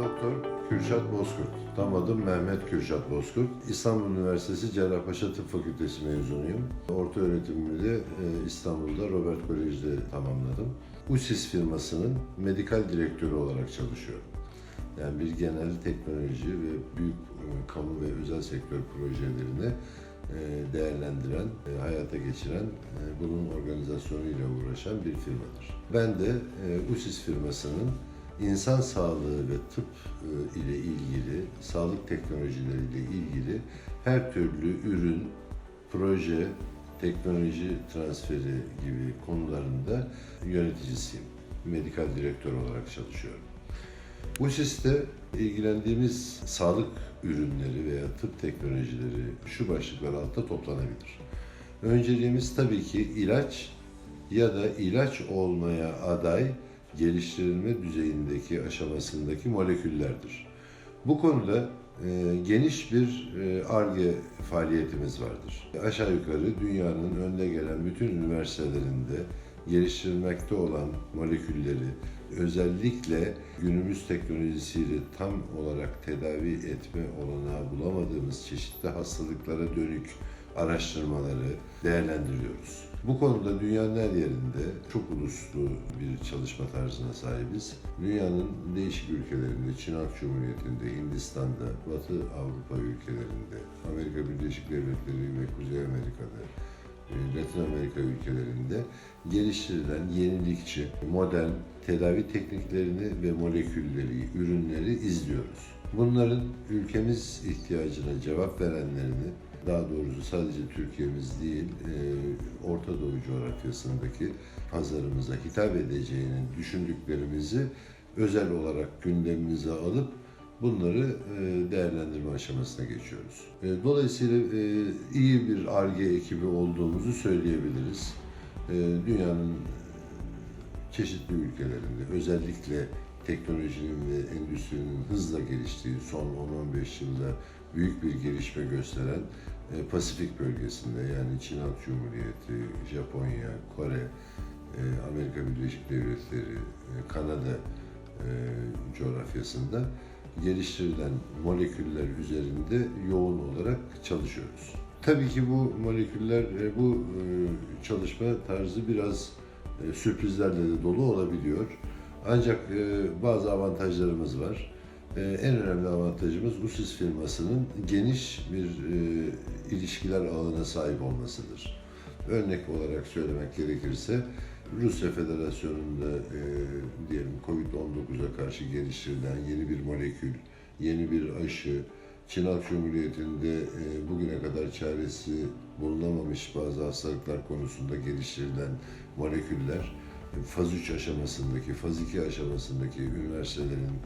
Doktor Kürşat Bozkurt. Tam adım Mehmet Kürşat Bozkurt. İstanbul Üniversitesi Cerrahpaşa Tıp Fakültesi mezunuyum. Orta öğretimimi de e, İstanbul'da Robert Kolej'de tamamladım. USIS firmasının medikal direktörü olarak çalışıyorum. Yani bir genel teknoloji ve büyük e, kamu ve özel sektör projelerini e, değerlendiren, hayata geçiren, bunun organizasyonuyla uğraşan bir firmadır. Ben de USIS firmasının insan sağlığı ve tıp e, ile ilgili, sağlık teknolojileriyle ilgili her türlü ürün, proje, teknoloji transferi gibi konularında yöneticisiyim. Medikal direktör olarak çalışıyorum. Bu siste ilgilendiğimiz sağlık ürünleri veya tıp teknolojileri şu başlıklar altında toplanabilir. Önceliğimiz tabii ki ilaç ya da ilaç olmaya aday geliştirilme düzeyindeki aşamasındaki moleküllerdir. Bu konuda e, geniş bir ARGE faaliyetimiz vardır. Aşağı yukarı dünyanın önde gelen bütün üniversitelerinde geliştirilmekte olan molekülleri özellikle günümüz teknolojisiyle tam olarak tedavi etme olanağı bulamadığımız çeşitli hastalıklara dönük araştırmaları değerlendiriyoruz. Bu konuda dünyanın her yerinde çok uluslu bir çalışma tarzına sahibiz. Dünyanın değişik ülkelerinde, Çin Halk Cumhuriyeti'nde, Hindistan'da, Batı Avrupa ülkelerinde, Amerika Birleşik Devletleri ve Kuzey Amerika'da, e, Latin Amerika ülkelerinde geliştirilen yenilikçi, modern tedavi tekniklerini ve molekülleri, ürünleri izliyoruz. Bunların ülkemiz ihtiyacına cevap verenlerini, daha doğrusu sadece Türkiye'miz değil, e, Orta Doğu coğrafyasındaki pazarımıza hitap edeceğini düşündüklerimizi özel olarak gündemimize alıp bunları e, değerlendirme aşamasına geçiyoruz. E, Dolayısıyla iyi bir ARGE ekibi olduğumuzu söyleyebiliriz. Dünyanın çeşitli ülkelerinde özellikle teknolojinin ve endüstrinin hızla geliştiği son 10-15 yılda büyük bir gelişme gösteren Pasifik bölgesinde yani Çin Halk Cumhuriyeti, Japonya, Kore, e, Amerika Birleşik Devletleri, e, Kanada e, coğrafyasında geliştirilen moleküller üzerinde yoğun olarak çalışıyoruz. Tabii ki bu moleküller, e, bu e, çalışma tarzı biraz e, sürprizlerle de dolu olabiliyor. Ancak e, bazı avantajlarımız var. E, En önemli avantajımız USIS firmasının geniş bir e, ilişkiler ağına sahip olmasıdır. Örnek olarak söylemek gerekirse Rusya Federasyonu'nda e, diyelim COVID-19'a karşı geliştirilen yeni bir molekül, yeni bir aşı, Çin Halk Cumhuriyeti'nde e, bugüne kadar çaresi bulunamamış bazı hastalıklar konusunda geliştirilen moleküller, faz 3 aşamasındaki, faz 2 aşamasındaki üniversitelerin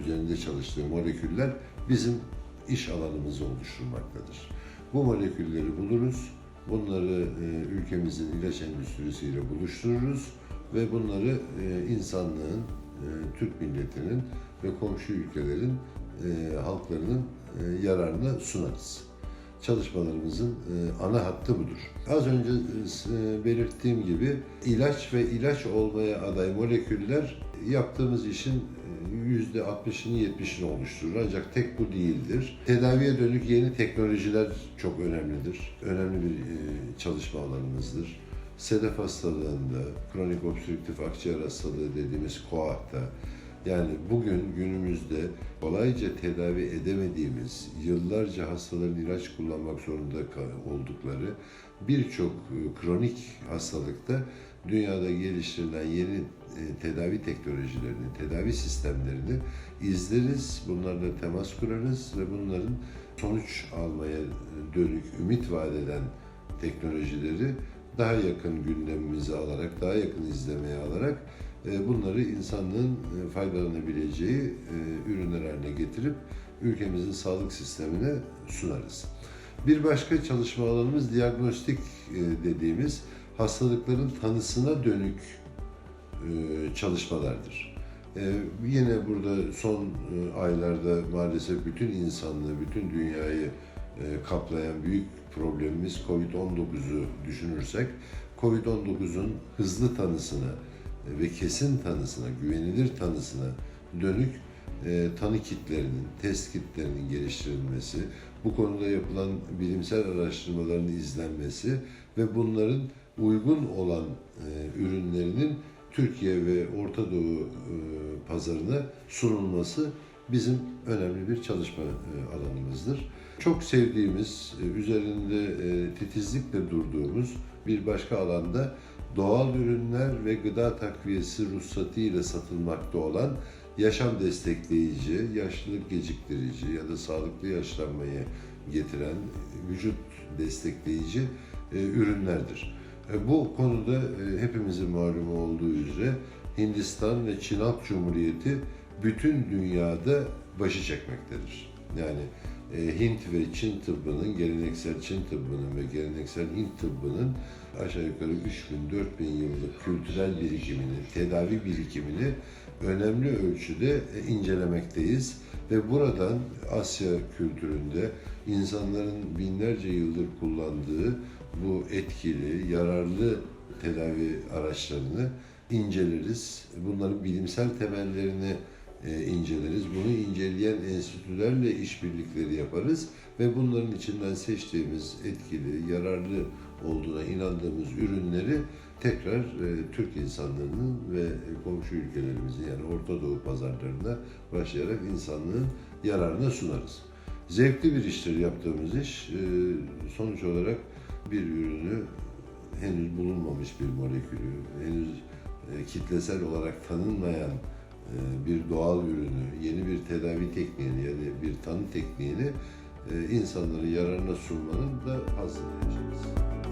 üzerinde çalıştığı moleküller bizim iş alanımızı oluşturmaktadır. Bu molekülleri buluruz, bunları e, ülkemizin ilaç endüstrisiyle buluştururuz ve bunları e, insanlığın, e, Türk milletinin ve komşu ülkelerin halklarının yararına sunarız. Çalışmalarımızın e, ana hattı budur. Az önce e, belirttiğim gibi ilaç ve ilaç olmaya aday moleküller yaptığımız işin e, %60'ını 70'ini oluşturur. Ancak tek bu değildir. Tedaviye dönük yeni teknolojiler çok önemlidir. Önemli bir e, çalışma alanımızdır. Sedef hastalığında, kronik obstrüktif akciğer hastalığı dediğimiz KOAH'ta, yani bugün günümüzde kolayca tedavi edemediğimiz, yıllarca hastaların ilaç kullanmak zorunda oldukları birçok e, kronik hastalıkta dünyada geliştirilen yeni e, tedavi teknolojilerini, tedavi sistemlerini izleriz, bunlarla temas kurarız ve bunların sonuç almaya dönük ümit vaat eden teknolojileri daha yakın gündemimize alarak, daha yakın izlemeye alarak bunları insanlığın e, faydalanabileceği e, ürünler haline getirip ülkemizin sağlık sistemine sunarız. Bir başka çalışma alanımız diagnostik dediğimiz hastalıkların tanısına dönük çalışmalardır. Yine burada son aylarda maalesef bütün insanlığı, bütün dünyayı kaplayan büyük problemimiz COVID-19'u düşünürsek, COVID-19'un hızlı tanısına ve kesin tanısına, güvenilir tanısına dönük e, tanı kitlerinin, test kitlerinin geliştirilmesi, bu konuda yapılan bilimsel araştırmaların izlenmesi ve bunların uygun olan e, ürünlerinin Türkiye ve Orta Doğu e, pazarına sunulması bizim önemli bir çalışma alanımızdır. Çok sevdiğimiz, üzerinde titizlikle durduğumuz bir başka alanda doğal ürünler ve gıda takviyesi ruhsatı ile satılmakta olan yaşam destekleyici, yaşlılık geciktirici ya da sağlıklı yaşlanmayı getiren vücut destekleyici e, ürünlerdir. E, Bu konuda e, hepimizin malumu olduğu üzere Hindistan ve Çin Halk Cumhuriyeti bütün dünyada başı çekmektedir. Yani e, Hint ve Çin tıbbının, geleneksel Çin tıbbının ve geleneksel Hint tıbbının aşağı yukarı 3000-4000 yıllık kültürel birikimini, tedavi birikimini önemli ölçüde e, incelemekteyiz. Ve buradan Asya kültüründe insanların binlerce yıldır kullandığı bu etkili, yararlı tedavi araçlarını inceleriz. Bunların bilimsel temellerini e, inceleriz. Bunu inceleyen enstitülerle işbirlikleri yaparız ve bunların içinden seçtiğimiz etkili, yararlı olduğuna inandığımız ürünleri tekrar e, Türk insanlarının ve komşu ülkelerimizin yani Orta Doğu pazarlarına başlayarak insanlığın yararına sunarız. Zevkli bir iştir yaptığımız iş. E, sonuç olarak bir ürünü henüz bulunmamış bir molekülü, henüz e, kitlesel olarak tanınmayan bir doğal ürünü, yeni bir tedavi tekniğini ya da bir tanı tekniğini e, insanların yararına sunmanın da hazzını yaşarız.